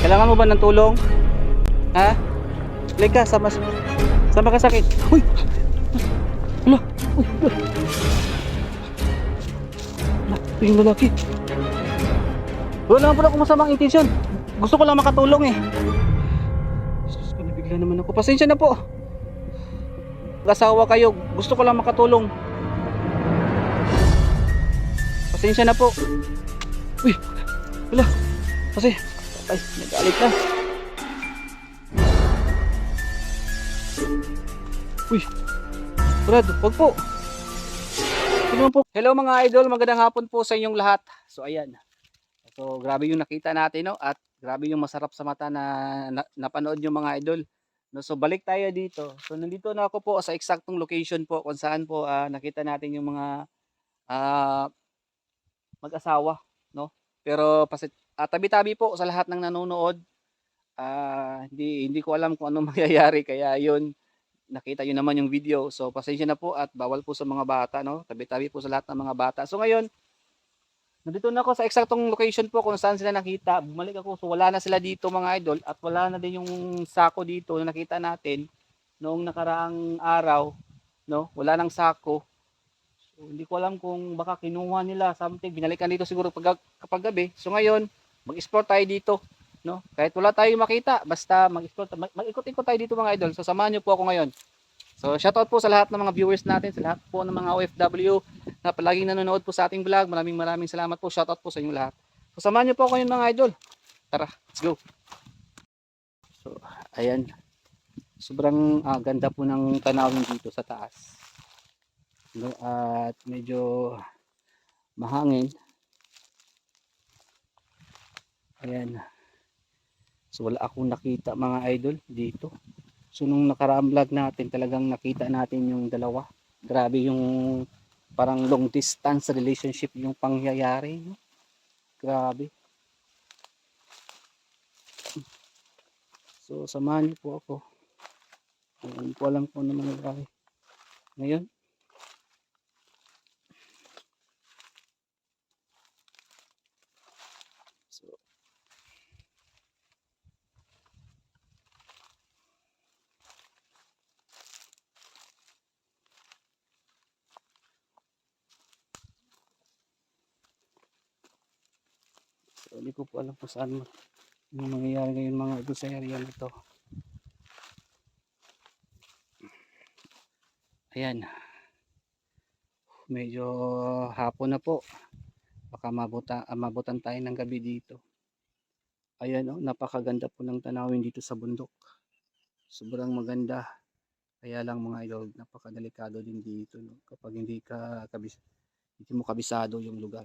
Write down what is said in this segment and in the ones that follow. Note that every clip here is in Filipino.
Kailangan mo ba ng tulong? Ha? Halika, sama sama ka sakit. Uy! Hala! Uy! Hala, ito yung lalaki. Wala naman pala akong masamang intensyon. Gusto ko lang makatulong eh. Sus, ko nabigla naman ako. Pasensya na po. Mag-asawa kayo. Gusto ko lang makatulong. Pasensya na po. Uy! Wala! Kasi, ay, nagalit na. Uy! Brad, wag po. Po? Hello mga idol, magandang hapon po sa inyong lahat. So ayan. So grabe yung nakita natin no at grabe yung masarap sa mata na, na napanood yung mga idol. No, so balik tayo dito. So nandito na ako po sa eksaktong location po kung saan po ah, nakita natin yung mga ah, mag-asawa, no? Pero ah, tabi-tabi po sa lahat ng nanonood. Ah, hindi hindi ko alam kung anong mangyayari kaya yun nakita yun naman yung video. So pasensya na po at bawal po sa mga bata, no? Tabi-tabi po sa lahat ng mga bata. So ngayon, nandito na ako sa eksaktong location po kung saan sila nakita. Bumalik ako. So wala na sila dito mga idol at wala na din yung sako dito na nakita natin noong nakaraang araw, no? Wala nang sako. So, hindi ko alam kung baka kinuha nila something. Binalikan dito siguro pag, kapag gabi. So ngayon, mag-explore tayo dito. No? Kahit wala tayong makita, basta mag-explore, mag- mag-ikot-ikot tayo dito mga idol. So samahan niyo po ako ngayon. So shoutout po sa lahat ng mga viewers natin, sa lahat po ng mga OFW na palaging nanonood po sa ating vlog. Maraming maraming salamat po. Shoutout po sa inyo lahat. So samahan niyo po ako ngayon mga idol. Tara, let's go. So ayan. Sobrang ah, ganda po ng tanawin dito sa taas. No, at medyo mahangin. Ayan. So wala akong nakita mga idol dito. So nung nakaraang vlog natin talagang nakita natin yung dalawa. Grabe yung parang long distance relationship yung pangyayari. Grabe. So samahan niyo po ako. Hindi ko alam kung ano mangyayari. Ngayon. So, So, hindi ko po alam kung saan yung mangyayari ngayon mga ito sa area nito. Ayan. Medyo hapon na po. Baka mabuta, ah, mabutan tayo ng gabi dito. Ayan oh, napakaganda po ng tanawin dito sa bundok. Sobrang maganda. Kaya lang mga idol, napakadelikado din dito no? kapag hindi ka kabis hindi mo kabisado yung lugar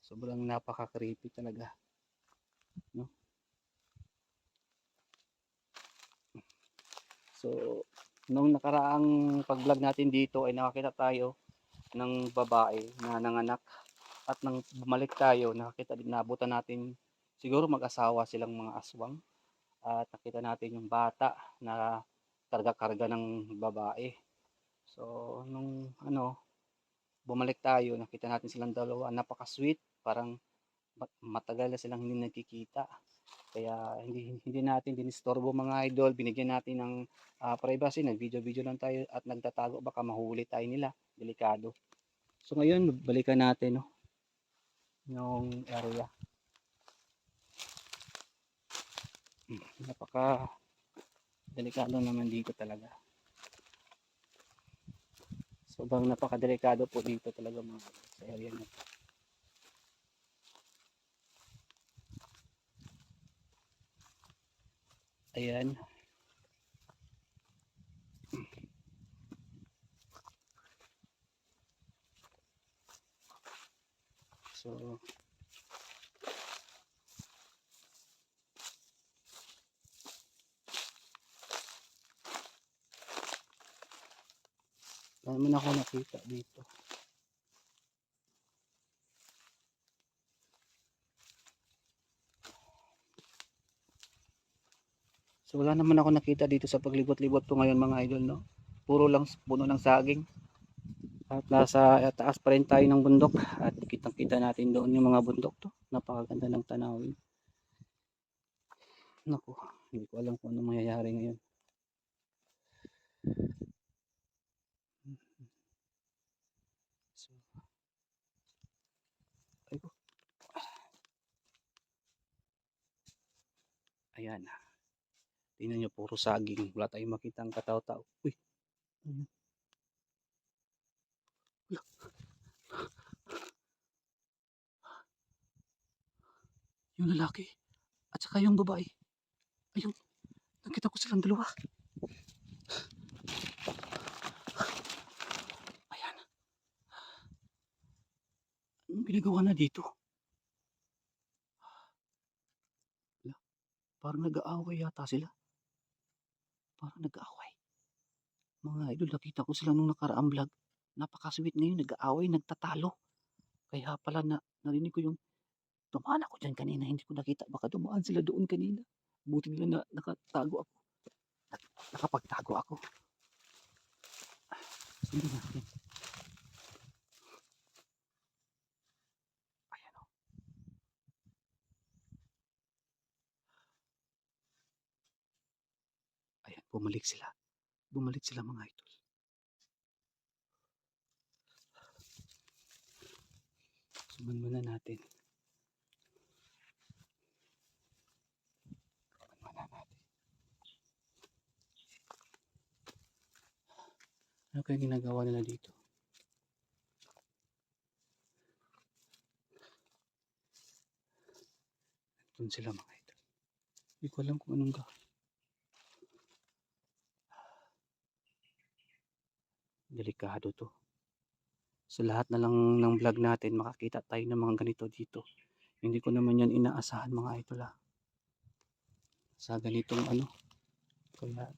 sobrang napaka-creepy talaga. No? So nung nakaraang pag-vlog natin dito ay nakakita tayo ng babae na nanganak at nang bumalik tayo nakakita din nabutan natin siguro mag-asawa silang mga aswang at nakita natin yung bata na karga-karga ng babae. So nung ano bumalik tayo nakita natin silang dalawa napaka-sweet parang mat- matagal na silang hindi nagkikita. Kaya hindi hindi natin dinistorbo mga idol, binigyan natin ng ah, privacy, nag-video-video lang tayo at nagtatago baka mahuli tayo nila, delikado. So ngayon balikan natin no yung area. Hmm, Napaka delikado naman dito talaga. Sobrang napaka-delikado po dito talaga mga sa area na. Ayan. So, wala naman ako nakita dito. So wala naman ako nakita dito sa paglibot-libot ko ngayon mga idol no. Puro lang puno ng saging. At nasa taas pa rin tayo ng bundok at kitang-kita natin doon yung mga bundok to. Napakaganda ng tanawin. Naku, hindi ko alam kung ano mangyayari ngayon. So, ay ko. Tingnan nyo, puro saging. Wala tayong makita ang kataw-tao. Uy. ano. Yung lalaki. At saka yung babae. Ayun. Nakita ko silang dalawa. Ayan. Anong ginagawa na dito? Parang nag-aaway yata sila. Parang nag-aaway. Mga idol, nakita ko sila nung nakaraang vlog. Napakasweet ngayon, nag-aaway, nagtatalo. Kaya pala na, narinig ko yung dumaan ako dyan kanina, hindi ko nakita. Baka dumaan sila doon kanina. Buti nila na nakatago ako. Nak- nakapagtago ako. Sundan natin. Bumalik sila. Bumalik sila mga idol. Suman muna natin. Suman muna natin. Ano kaya ginagawa nila dito? Doon sila mga idol. Hindi ko alam kung anong gawin. Delikado to. Sa lahat na lang ng vlog natin, makakita tayo ng mga ganito dito. Hindi ko naman yan inaasahan mga idol ah. Sa ganitong ano. Kaya,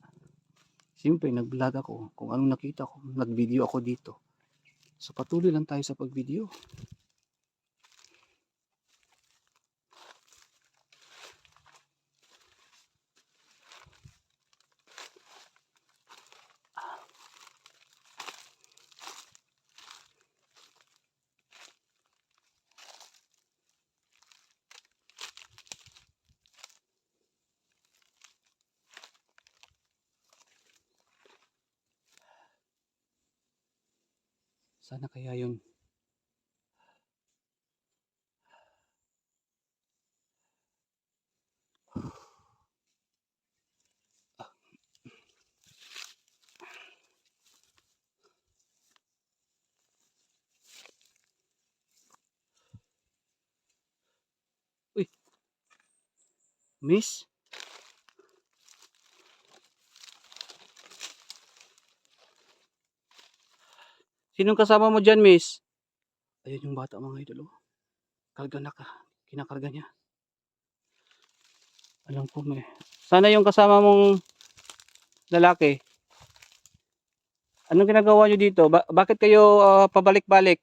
siyempre nag-vlog ako. Kung anong nakita ko, nag-video ako dito. So patuloy lang tayo sa pag-video. Sana kaya yun. Uy. Miss? Sinong kasama mo dyan, miss? Ayun yung bata mga idol. oh. Karga na ka. Kinakarga niya. Alam ko may. Sana yung kasama mong lalaki. Anong ginagawa nyo dito? Ba- bakit kayo ah, pabalik-balik?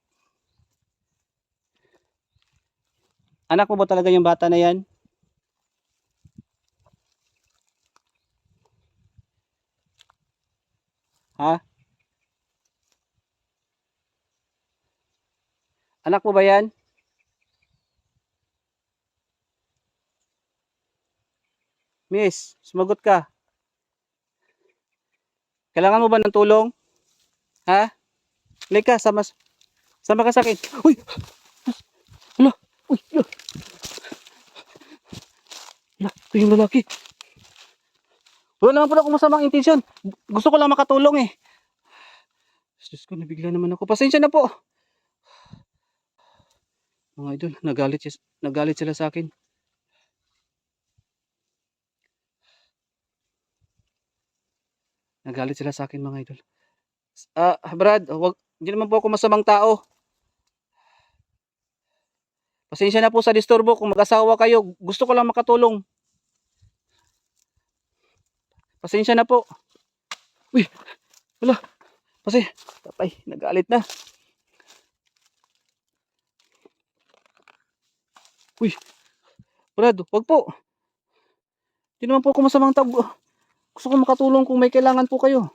Anak mo ba talaga yung bata na yan? Ha? Anak mo ba yan? Miss, sumagot ka. Kailangan mo ba ng tulong? Ha? Halika, sama, sama ka sa akin. Uy! Hala! Uy! Hala! Hala, ito yung lalaki. Wala naman pala akong masamang intensyon. Gusto ko lang makatulong eh. Diyos ko, nabigla naman ako. Pasensya na po. Mga idol, nagalit, nagalit sila sa akin. Nagalit sila sa akin mga idol. Ah, Brad, wag, hindi naman po ako masamang tao. Pasensya na po sa disturbo kung mag-asawa kayo. Gusto ko lang makatulong. Pasensya na po. Uy, wala. Kasi, tapay, nagalit na. Uy, Brad, wag po. Hindi naman po ako masamang tao. Gusto ko makatulong kung may kailangan po kayo.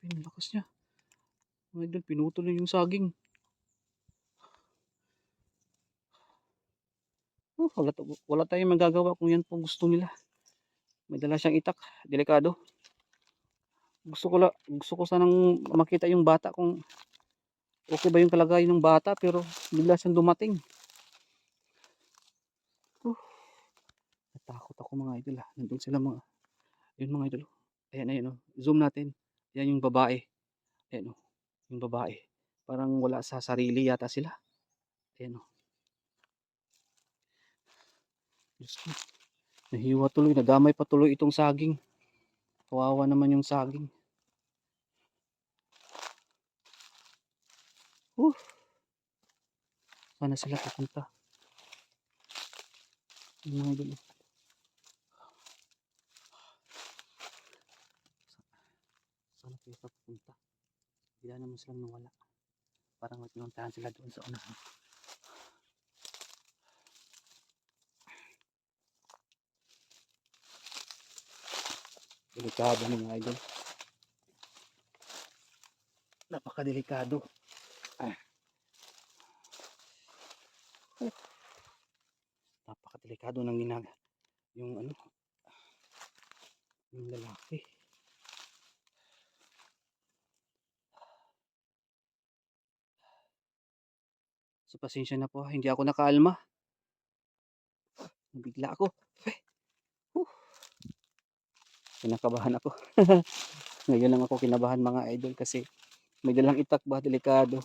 Grabe, niya. Mga idol, pinutol niya yung saging. Oh, wala, wala tayong magagawa kung yan po gusto nila. May dala siyang itak. Delikado. Gusto ko, la, gusto ko sanang makita yung bata kung okay ba yung kalagayan ng bata pero bigla siyang dumating. Oh, natakot ako mga idol ah. Nandun sila mga, yun mga idol. Ayan, ayan oh. Zoom natin. Ayan yung babae. Ayan oh. Yung babae. Parang wala sa sarili yata sila. Ayan oh. Diyos. Nahiwa tuloy. Nadamay pa tuloy itong saging. Kawawa naman yung saging. Uh. Sana sila pupunta. Yung mga idol. Sana pa pupunta. Bigla naman silang nawala. Parang may pinuntahan sila doon sa unahan. Delikado mga idol. Napakadelikado. Ah. Napakadelikado ng ginag yung ano yung lalaki. So pasensya na po, hindi ako nakaalma. Nabigla ako. Kinakabahan ako. Ngayon lang ako kinabahan mga idol kasi may dalang itak ba, delikado.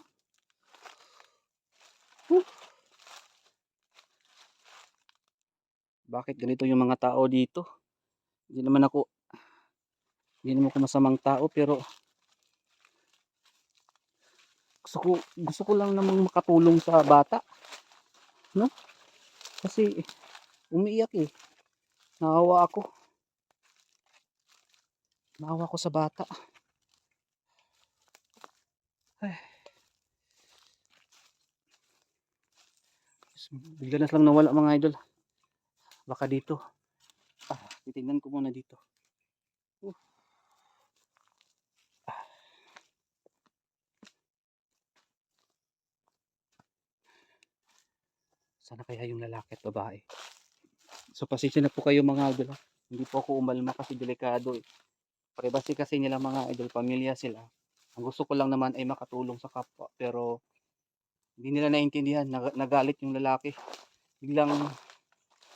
Bakit ganito yung mga tao dito? Hindi naman ako hindi naman ako masamang tao pero gusto ko gusto ko lang namang makatulong sa bata. No? Kasi umiiyak eh. Naawa ako. Naawa ako sa bata. Ay. Bigla na lang nawala mga idol. Baka dito. Ah, titignan ko muna dito. Uh. Sana kaya yung lalaki at babae. So pasensya na po kayo mga idol. Hindi po ako umalma kasi delikado eh. Privacy kasi nila mga idol, pamilya sila. Ang gusto ko lang naman ay makatulong sa kapwa. Pero hindi nila naintindihan. Nag- nagalit yung lalaki. Biglang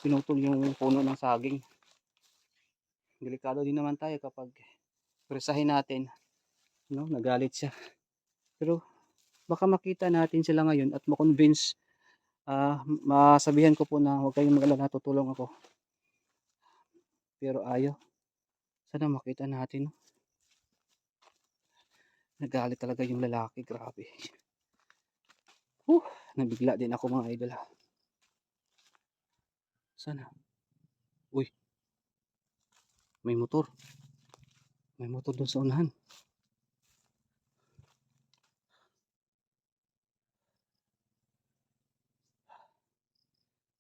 pinutol yung puno ng saging. Delikado din naman tayo kapag presahin natin. No, nagalit siya. Pero baka makita natin sila ngayon at makonvince ah masabihan ko po na huwag kayong mag-alala, tutulong ako. Pero ayaw. Sana makita natin. Nagalit talaga yung lalaki, grabe. Huh, nabigla din ako mga idol. ha. Sana. Uy. May motor. May motor doon sa unahan.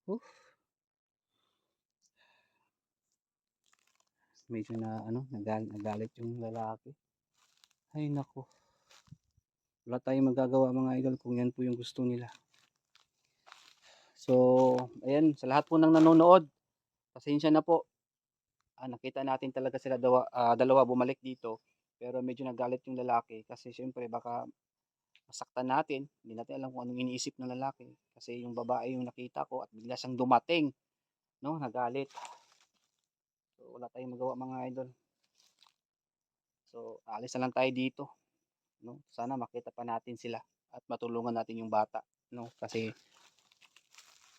Uff. Medyo na ano, nagalit, nagalit yung lalaki. Ay nako. Wala tayong magagawa mga idol kung yan po yung gusto nila. So, ayan, sa lahat po ng nanonood, pasensya na po. Ah, nakita natin talaga sila dawa, ah, dalawa bumalik dito. Pero medyo nagalit yung lalaki kasi syempre baka masaktan natin. Hindi natin alam kung anong iniisip ng lalaki. Kasi yung babae yung nakita ko at bigla siyang dumating. No, nagalit. So, wala tayong magawa mga idol. So, alis na lang tayo dito. No? Sana makita pa natin sila at matulungan natin yung bata. No? Kasi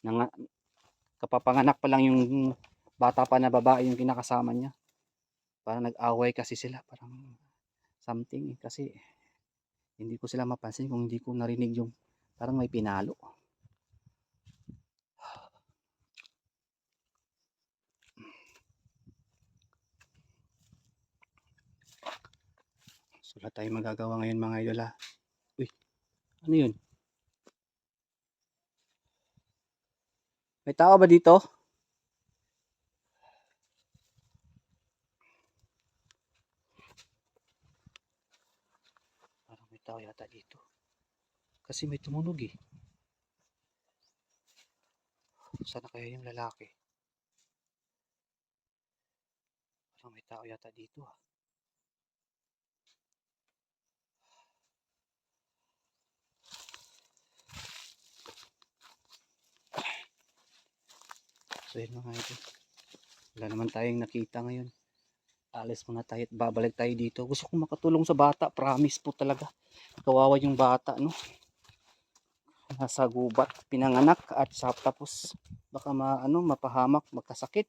nanga, kapapanganak pa lang yung bata pa na babae yung kinakasama niya. Parang nag-away kasi sila. Parang something. eh. Kasi hindi ko sila mapansin kung hindi ko narinig yung parang may pinalo. So, wala tayong magagawa ngayon mga idol ha. Uy, ano yun? May tao ba dito? Parang may tao yata dito. Kasi may tumunog eh. Sana kaya yung lalaki? Parang may tao yata dito ah. So yun mga ito. Wala naman tayong nakita ngayon. Alis muna tayo at babalik tayo dito. Gusto kong makatulong sa bata. Promise po talaga. Kawawa yung bata no. Nasa gubat, pinanganak at sa tapos baka ma, ano, mapahamak, magkasakit.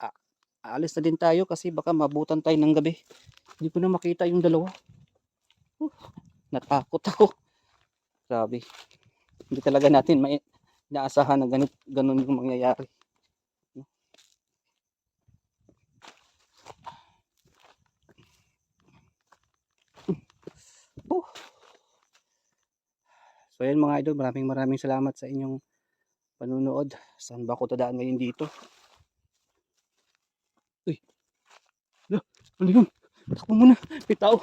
Ah, aalis na din tayo kasi baka mabutan tayo ng gabi. Hindi ko na makita yung dalawa. Uh, natakot ako. Grabe. Hindi talaga natin may naasahan na ganit, ganun yung mangyayari. So yan mga idol, maraming maraming salamat sa inyong panunood. Saan ba ako tadaan ngayon dito? Uy. Ano yun? Takbo muna. May tao.